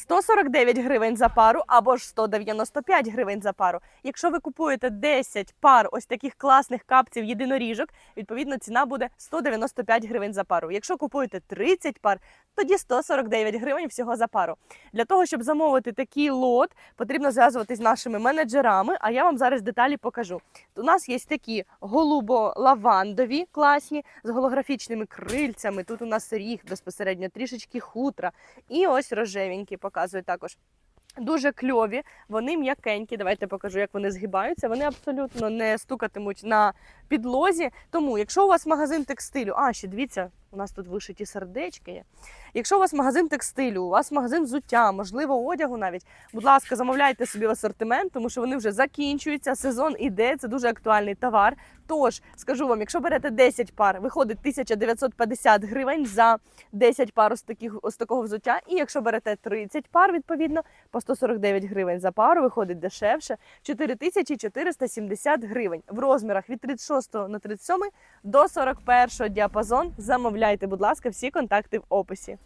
149 гривень за пару або ж 195 гривень за пару. Якщо ви купуєте 10 пар ось таких класних капців єдиноріжок, відповідно ціна буде 195 гривень за пару. Якщо купуєте 30 пар, тоді 149 гривень всього за пару. Для того, щоб замовити такий лот, потрібно зв'язуватись з нашими менеджерами, а я вам зараз деталі покажу. У нас є такі голубо-лавандові класні з голографічними крильцями. Тут у нас ріг безпосередньо трішечки хутра. І ось рожевенькі показую також. Дуже кльові, вони м'якенькі. Давайте покажу, як вони згибаються. Вони абсолютно не стукатимуть на підлозі. Тому, якщо у вас магазин текстилю, а ще дивіться, у нас тут вишиті сердечки. Якщо у вас магазин текстилю, у вас магазин взуття, можливо, одягу навіть, будь ласка, замовляйте собі в асортимент, тому що вони вже закінчуються. Сезон іде, це дуже актуальний товар. Тож скажу вам, якщо берете 10 пар, виходить 1950 гривень за 10 пар ось таких ось такого взуття. І якщо берете 30 пар, відповідно, по 149 гривень за пару, виходить дешевше 4470 гривень в розмірах від 36 на 37 до 41 діапазон. Замовляйте, будь ласка, всі контакти в описі.